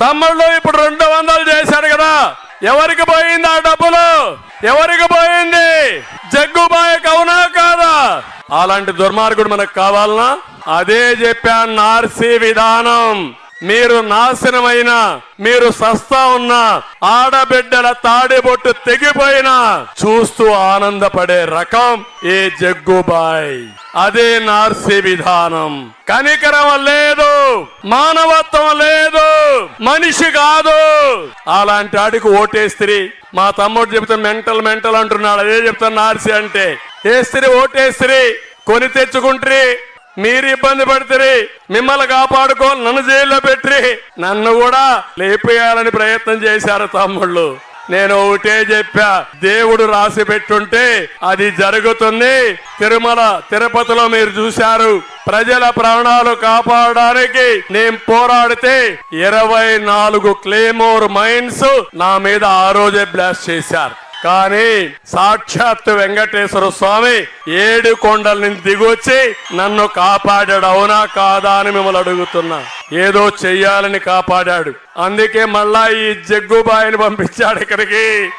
తమ్ముళ్ళు ఇప్పుడు రెండు వందలు చేశాడు కదా. ఎవరికి పోయింది ఆ డబ్బులు? ఎవరికి పోయింది? జగ్గుబాయ్ అవునా కాదా? అలాంటి దుర్మార్గుడు మనకు కావాలనా? అదే చెప్పాను నార్సీ విధానం. మీరు నాశనమైన మీరు సస్తా ఉన్న ఆడబిడ్డల తాడిబొట్టు తెగిపోయినా చూస్తూ ఆనందపడే రకం ఏ జగ్గుబాయ్. అదే నార్సీ విధానం. కనికరం లేదు మానవత్వం లేదు మనిషి కాదు. అలాంటి ఆడికి ఓటేస్త్రీ. మా తమ్ముడు చెప్తే మెంటల్ మెంటల్ అంటున్నాడు. అదే చెప్తాను నార్సీ అంటే. ఏస్త్రి ఓటేస్త్రీ. కొని తెచ్చుకుంట్రీ. మీరు ఇబ్బంది పడితే మిమ్మల్ని కాపాడుకో నన్ను జైల్లో పెట్టి నన్ను కూడా లేపేయాలని ప్రయత్నం చేశారు తమ్ముళ్ళు. నేను ఒకటే చెప్పా దేవుడు రాసి పెట్టుంటే అది జరుగుతుంది. తిరుమల తిరుపతిలో మీరు చూశారు. ప్రజల ప్రాణాలు కాపాడడానికి నేను పోరాడితే ఇరవై నాలుగు క్లేమోర్ మైన్స్ నా మీద ఆ రోజే బ్లాస్ట్ చేశారు. కానీ సాక్షాత్ వెంకటేశ్వర స్వామి ఏడు కొండల నుంచి దిగొచ్చి నన్ను కాపాడాడు అవునా కాదా అని మిమ్మల్ని అడుగుతున్నా. ఏదో చెయ్యాలని కాపాడాడు. అందుకే మళ్ళా ఈ జగ్గుబాయిని పంపించాడు ఇక్కడికి.